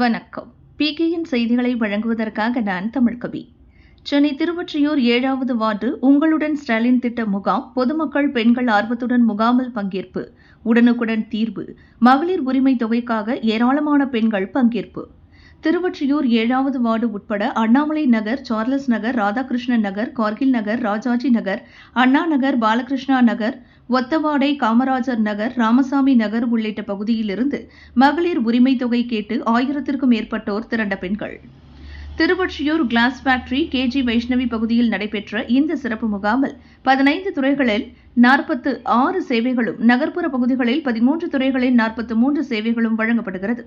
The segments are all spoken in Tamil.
வணக்கம். பிகேயின் செய்திகளை வழங்குவதற்காக நான் தமிழ்கவி சென்னை திருவொற்றியூர் ஏழாவது வார்டு உங்களுடன் ஸ்டாலின் திட்ட முகாம் பொதுமக்கள் பெண்கள் ஆர்வத்துடன் முகாமில் பங்கேற்பு உடனுக்குடன் தீர்வு மகளிர் உரிமை தொகைக்காக ஏராளமான பெண்கள் பங்கேற்பு. திருவொற்றியூர் ஏழாவது வார்டு உட்பட அண்ணாமலை நகர் சார்லஸ் நகர் ராதாகிருஷ்ணன் நகர் கார்கில் நகர் ராஜாஜி நகர் அண்ணா நகர் பாலகிருஷ்ணா நகர் ஒத்தவாடை காமராஜர் நகர் ராமசாமி நகர் உள்ளிட்ட பகுதியிலிருந்து மகளிர் உரிமை தொகை கேட்டு ஆயிரத்திற்கும் மேற்பட்டோர் திரண்ட பெண்கள். Tiruvottiyur glass factory KG Vaishnavi பகுதியில் நடைபெற்ற இந்த சிறப்பு முகாமில் பதினைந்து துறைகளில் நாற்பத்து ஆறு சேவைகளும் நகர்ப்புற பகுதிகளில் பதிமூன்று துறைகளில் நாற்பத்து மூன்று சேவைகளும் வழங்கப்படுகிறது.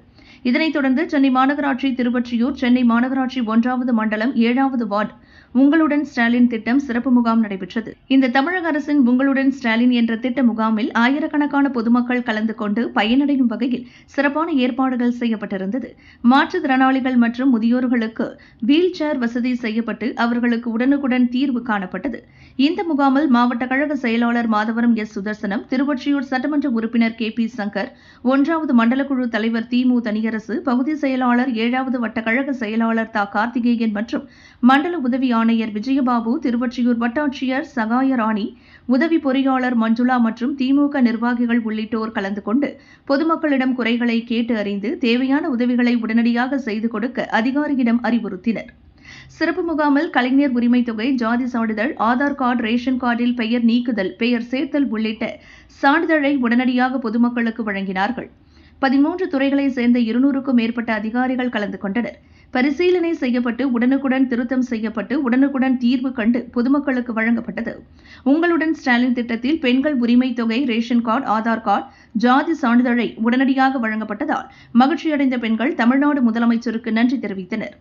இதனைத் தொடர்ந்து சென்னை மாநகராட்சி திருவொற்றியூர் சென்னை மாநகராட்சி ஒன்றாவது மண்டலம் ஏழாவது வார்டு உங்களுடன் ஸ்டாலின் திட்டம் சிறப்பு முகாம் நடைபெற்றது. இந்த தமிழக அரசின் உங்களுடன் ஸ்டாலின் என்ற திட்ட முகாமில் ஆயிரக்கணக்கான பொதுமக்கள் கலந்து கொண்டு பயனடையும் வகையில் சிறப்பான ஏற்பாடுகள் செய்யப்பட்டிருந்தது. மாற்றுத்திறனாளிகள் மற்றும் முதியோர்களுக்கு வீல் சேர் வசதி செய்யப்பட்டு அவர்களுக்கு உடனுக்குடன் தீர்வு காணப்பட்டது. இந்த முகாம் முகாமில் மாவட்ட கழக செயலாளர் மாதவரம் எஸ் சுதர்சனம் திருவொற்றியூர் சட்டமன்ற உறுப்பினர் கே பி சங்கர் ஒன்றாவது மண்டல குழு தலைவர் திமு தனியரசு பகுதி செயலாளர் ஏழாவது வட்ட கழக செயலாளர் தா கார்த்திகேயன் மற்றும் மண்டல உதவி ஆணையர் விஜயபாபு திருவொற்றியூர் வட்டாட்சியர் சகாயராணி உதவி பொறியாளர் மஞ்சுளா மற்றும் திமுக நிர்வாகிகள் உள்ளிட்டோர் கலந்து கொண்டு பொதுமக்களிடம் குறைகளை கேட்டு அறிந்து தேவையான உதவிகளை உடனடியாக செய்து கொடுக்க அதிகாரியிடம் அறிவுறுத்தினர். சிறப்பு முகாமில் கலைஞர் உரிமை தொகை ஜாதி சான்றிதழ் ஆதார் கார்டு ரேஷன் கார்டில் பெயர் நீக்குதல் பெயர் சேர்த்தல் உள்ளிட்ட சான்றிதழை உடனடியாக பொதுமக்களுக்கு வழங்கினார்கள். பதிமூன்று துறைகளை சேர்ந்த இருநூறுக்கும் மேற்பட்ட அதிகாரிகள் கலந்து கொண்டனர். பரிசீலனை செய்யப்பட்டு உடனுக்குடன் திருத்தம் செய்யப்பட்டு உடனுக்குடன் தீர்வு கண்டு பொதுமக்களுக்கு வழங்கப்பட்டது. உங்களுடன் ஸ்டாலின் திட்டத்தில் பெண்கள் உரிமை தொகை ரேஷன் கார்டு ஆதார் கார்டு ஜாதி சான்றிதழை உடனடியாக வழங்கப்பட்டதால் மகிழ்ச்சியடைந்த பெண்கள் தமிழ்நாடு முதலமைச்சருக்கு நன்றி தெரிவித்தனர்.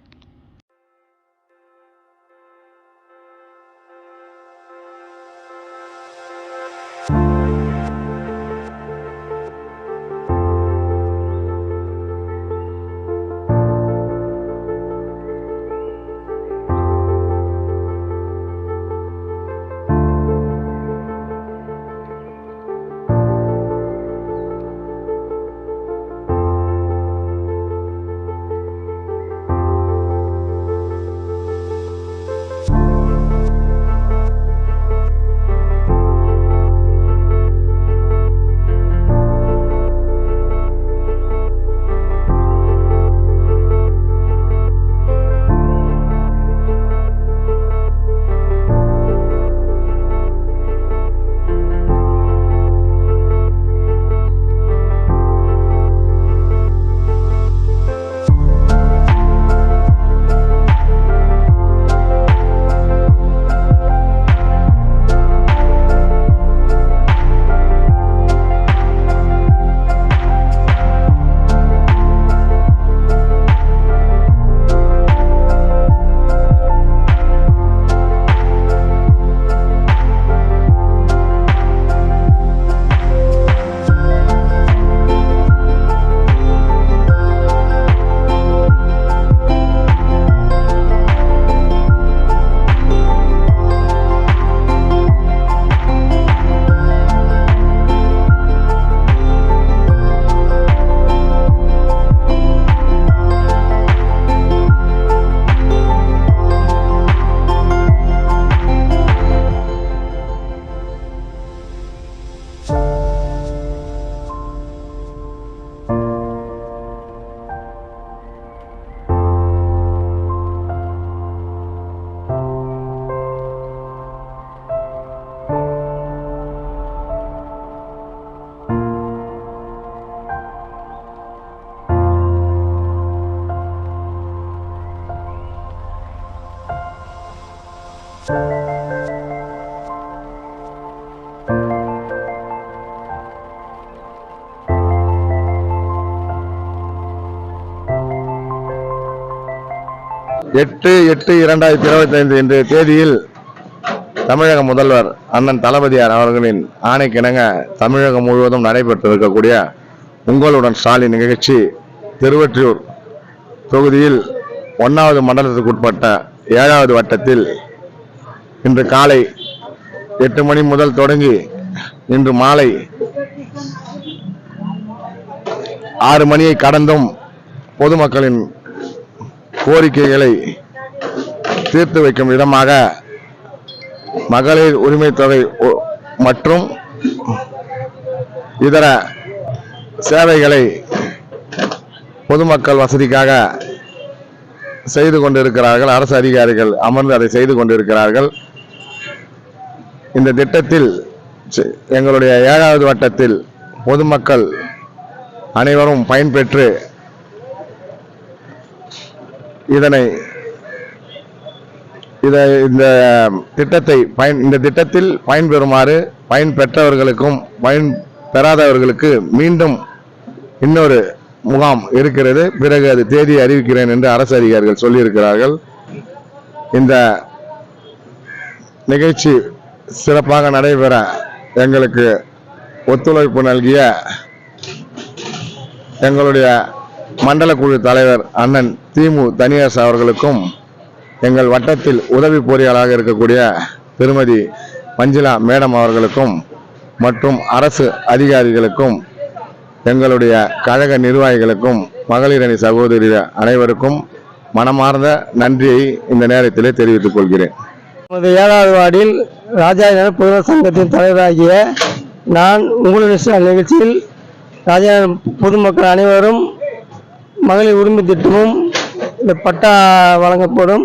எட்டு எட்டு இரண்டாயிரத்தி இருபத்தைந்து இன்றைய தேதியில் தமிழக முதல்வர் அண்ணன் தளபதியார் அவர்களின் ஆணைக்கிணங்க தமிழகம் முழுவதும் நடைபெற்று இருக்கக்கூடிய உங்களுடன் ஸ்டாலின் நிகழ்ச்சி திருவற்றியூர் தொகுதியில் ஒன்றாவது மண்டலத்துக்கு உட்பட்ட ஏழாவது வட்டத்தில் இன்று காலை எட்டு மணி முதல் தொடங்கி இன்று மாலை ஆறு மணியை கடந்தும் பொதுமக்களின் கோரிக்கைகளை தீர்த்து வைக்கும் விதமாக மகளிர் உரிமை தொகை ஒ- மற்றும் இதர சேவைகளை பொதுமக்கள் வசதிக்காக செய்து கொண்டிருக்கிறார்கள். அரசு அதிகாரிகள் அமர்ந்து அதை செய்து கொண்டிருக்கிறார்கள். இந்த திட்டத்தில் எங்களுடைய ஏழாவது வட்டத்தில் பொதுமக்கள் அனைவரும் பயன்பெற்று இதனை இதை இந்த திட்டத்தை பயன் இந்த திட்டத்தில் பயன்பெறுமாறு பயன் பெற்றவர்களுக்கும் பயன் பெறாதவர்களுக்கு மீண்டும் இன்னொரு முகாம் இருக்கிறது. பிறகு அது தேதி அறிவிக்கிறேன் என்று அரசு அதிகாரிகள் சொல்லியிருக்கிறார்கள். இந்த நிகழ்ச்சி சிறப்பாக நடைபெற எங்களுக்கு ஒத்துழைப்பு நல்கிய எங்களுடைய மண்டல குழு தலைவர் அண்ணன் திமு தனியாஸ் அவர்களுக்கும் எங்கள் வட்டத்தில் உதவி பொறியாளராக இருக்கக்கூடிய திருமதி மஞ்சுளா மேடம் அவர்களுக்கும் மற்றும் அரசு அதிகாரிகளுக்கும் எங்களுடைய கழக நிர்வாகிகளுக்கும் மகளிர் அணி சகோதரி அனைவருக்கும் மனமார்ந்த நன்றியை இந்த நேரத்திலே தெரிவித்துக் கொள்கிறேன். நமது ஏழாவது வார்டில் ராஜா புதுவர் சங்கத்தின் தலைவராகிய நான் உங்களுடைய நிகழ்ச்சியில் ராஜா பொதுமக்கள் அனைவரும் மகளிர் உரிமை திட்டமும் இந்த பட்டா வழங்கப்படும்.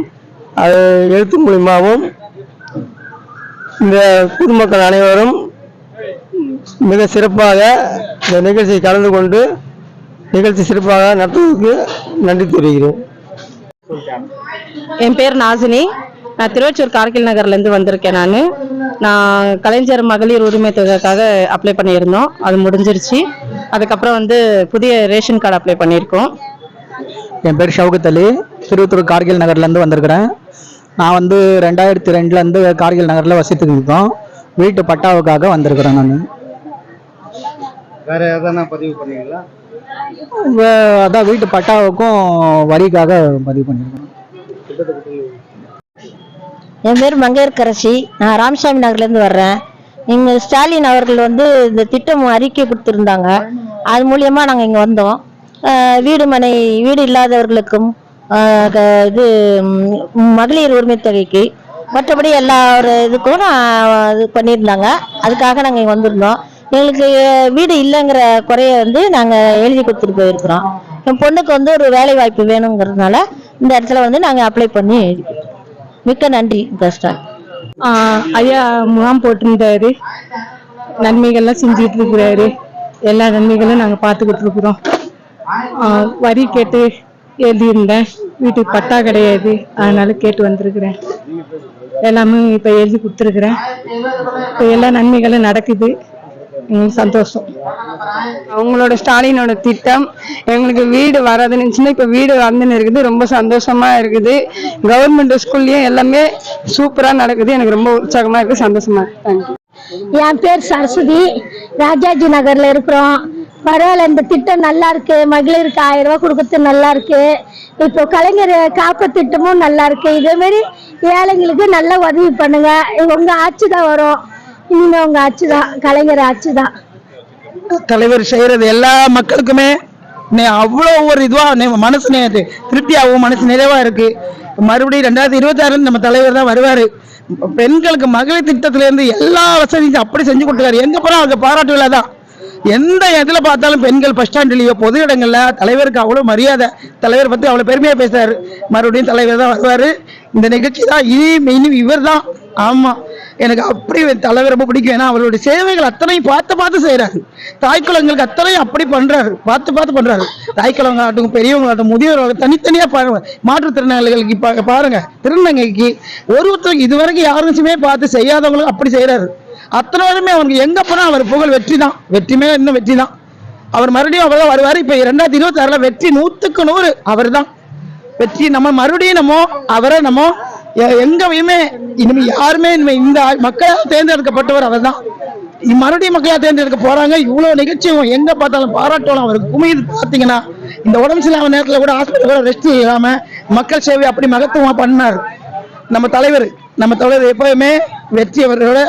அது எழுத்து மூலியமாகவும் இந்த பொதுமக்கள் அனைவரும் மிக சிறப்பாக இந்த நிகழ்ச்சியை கலந்து கொண்டு நிகழ்ச்சி சிறப்பாக நடத்துவதற்கு நன்றி தெரிவிக்கிறேன். என் பேர் நாசினி. நான் திருவச்சூர் கார்கில் நகர்லேருந்து வந்திருக்கேன் நான். நான் கலைஞர் மகளிர் உரிமை தொகைக்காக அப்ளை பண்ணியிருந்தோம். அது முடிஞ்சிருச்சு. அதுக்கப்புறம் வந்து புதிய ரேஷன் கார்டு அப்ளை பண்ணியிருக்கோம். என் பேர் ஷவுகத் அலி. திருவத்தூர் கார்கில் நகர்லேருந்து வந்திருக்கிறேன். நான் வந்து ரெண்டாயிரத்தி ரெண்டுலேருந்து கார்கில் நகரில் வசித்துக்கு இருக்கோம் வீட்டு பட்டாவுக்காக வந்திருக்கிறேன் நான். வேற எதனா பதிவு பண்ணீங்களா? அதான் வீட்டு பட்டாவுக்கும் வரிக்காக பதிவு பண்ணியிருக்கேன் என் பேர் மங்கையர்கரசி. நான் ராமசாமி நகர்லேருந்து வர்றேன். இங்கே ஸ்டாலின் அவர்கள் வந்து இந்த திட்டம் அறிக்கை கொடுத்துருந்தாங்க. அது மூலியமாக நாங்கள் இங்கே வந்தோம். வீடு மனை வீடு இல்லாதவர்களுக்கும் இது மகளிர் உரிமை தொகைக்கு மற்றபடி எல்லா ஒரு இதுக்கும் இது பண்ணியிருந்தாங்க. அதுக்காக நாங்கள் இங்கே வந்திருந்தோம். எங்களுக்கு வீடு இல்லைங்கிற குறைய வந்து நாங்கள் எழுதி கொடுத்துட்டு போயிருக்கிறோம். என் பொண்ணுக்கு வந்து ஒரு வேலை வாய்ப்பு வேணுங்கிறதுனால இந்த இடத்துல வந்து நாங்கள் அப்ளை பண்ணி எழுதி மிக்க நன்றி கஷ்டம் ஐயா முகாம் போட்டிருந்தாரு. நன்மைகள்லாம் செஞ்சுட்டு இருக்கிறாரு எல்லா நன்மைகளும் நாங்கள் பார்த்துக்கிட்டு இருக்கிறோம் வரி கேட்டு எழுதியிருந்தேன். வீட்டுக்கு பட்டா கிடையாது. அதனால கேட்டு வந்திருக்கிறேன். எல்லாமே இப்போ எழுதி கொடுத்துருக்குறேன். இப்போ எல்லா நன்மைகளும் நடக்குது. சந்தோஷம். அவங்களோட ஸ்டாலினோட திட்டம் எங்களுக்கு வீடு வராதுன்னு இருந்துச்சுன்னா இப்போ வீடு வந்துன்னு இருக்குது ரொம்ப சந்தோஷமா இருக்குது. கவர்மெண்ட் ஸ்கூல்லயும் எல்லாமே சூப்பரா நடக்குது. எனக்கு ரொம்ப உற்சாகமா இருக்கு சந்தோஷமா இருக்கு. என் பேர் சரஸ்வதி. ராஜாஜி நகர்ல இருக்கிறோம். பரவாயில்ல இந்த திட்டம் நல்லா இருக்கு. மகளிருக்கு ஆயிரம் ரூபாய் கொடுக்கறது நல்லா இருக்கு. இப்போ கலைஞர் காப்பு திட்டமும் நல்லா இருக்கு. இதே மாதிரி ஏழைங்களுக்கு நல்ல உதவி பண்ணுங்க. உங்க ஆட்சி தான் வரும். நீங்க உங்க ஆட்சி தான் கலைஞர் ஆட்சி தான் தலைவர் செய்கிறது எல்லா மக்களுக்குமே அவ்வளோ ஒரு இதுவாக மனசு நேரத்து திருப்தியாகவும் மனசு நிறைவாக இருக்கு. மறுபடியும் ரெண்டாயிரத்தி இருபத்தாறு நம்ம தலைவர் தான் வருவார். பெண்களுக்கு மகளிர் திட்டத்திலேருந்து எல்லா வசதியும் அப்படி செஞ்சு கொடுத்துருக்காரு. எங்கே போனால் அவங்க பாராட்டு விழா தான். எந்த இதில் பார்த்தாலும் பெண்கள் பஸ் ஸ்டாண்ட்லேயோ பொது இடங்களில் தலைவருக்கு அவ்வளோ மரியாதை. தலைவர் பற்றி அவ்வளோ பெருமையாக பேசுறாரு. மறுபடியும் தலைவர் தான் வருவார். இந்த நிகழ்ச்சி தான் இனி இனி இவர் தான். ஆமாம் எனக்கு அப்படி தலைவர் ரொம்ப பிடிக்கும். ஏன்னா அவருடைய சேவைகள் அத்தனையும் பார்த்து பார்த்து செய்கிறாரு தாய்க்குளங்களுக்கு அத்தனையும் அப்படி பண்றாரு. பார்த்து பார்த்து பண்றாரு. தாய்க்குளங்களாகட்டும் பெரியவங்களாகட்டும் முதியவர்களாகட்டும் தனித்தனியாக பாருங்க மாற்றுத்திறனாளிகளுக்கு இப்போ பாருங்க. திருநங்கைக்கு ஒரு ஒருத்தருக்கு இதுவரைக்கும் யாருச்சுமே பார்த்து செய்யாதவங்களுக்கு அப்படி செய்கிறாரு அத்தனை வருமே அவனுக்கு எங்க போனா அவர் புகழ் வெற்றி தான். வெற்றி இன்னும் வெற்றி தான். அவர் மறுபடியும் அவர் தான் வருவார். இப்போ ரெண்டாயிரத்தி இருபத்தி ஆறில் வெற்றி நூத்துக்கு நூறு அவர் தான் வெற்றி நம்ம மறுபடியும் நம்ம அவரை நம்ம எங்கேயுமே இனிமே யாருமே இனிமே இந்த மக்களால் தேர்ந்தெடுக்கப்பட்டவர் அவர் தான் மறுபடியும் மக்களால் தேர்ந்தெடுக்க போறாங்க. இவ்வளவு நிகழ்ச்சியும் எங்க பார்த்தாலும் பாராட்டலாம் அவருக்கு. குமிது பார்த்தீங்கன்னா இந்த உடம்பு சரியில்லாம நேரத்துல கூட ஹாஸ்பிட்டல் கூட ரெஸ்ட் இல்லாம மக்கள் சேவை அப்படி மகத்துவமா பண்ணார். நம்ம தலைவர் நம்ம தலைவர் எப்பவுமே வெற்றி அவரோட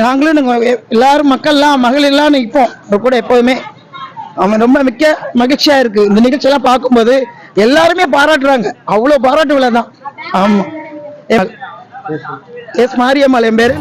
நாங்களும் நாங்கள் எல்லாரும் மக்கள்லாம் மகளிர்லாம் நிற்போம் அவர் கூட எப்பவுமே அவன் ரொம்ப மிக்க மகிழ்ச்சியா இருக்கு. இந்த நிகழ்ச்சியெல்லாம் பார்க்கும்போது எல்லாருமே பாராட்டுறாங்க. அவ்வளவு பாராட்டு விழா தான். ஆமா. எஸ் மாரியம்மாள் என் பேரு